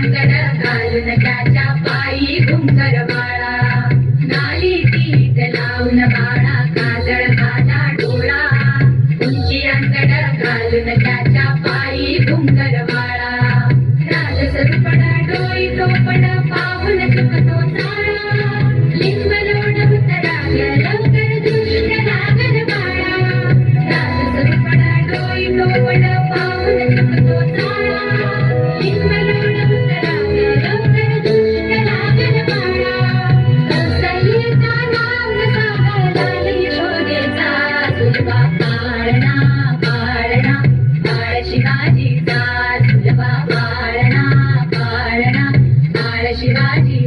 मानगडात घालून त्याच्या पायी घुंगर बाळा नाली तीत लावून बाळा काजळ खाला डोळा. उंची अंगडात घालून त्याच्या पायी घुंगर बाळा शिवाजी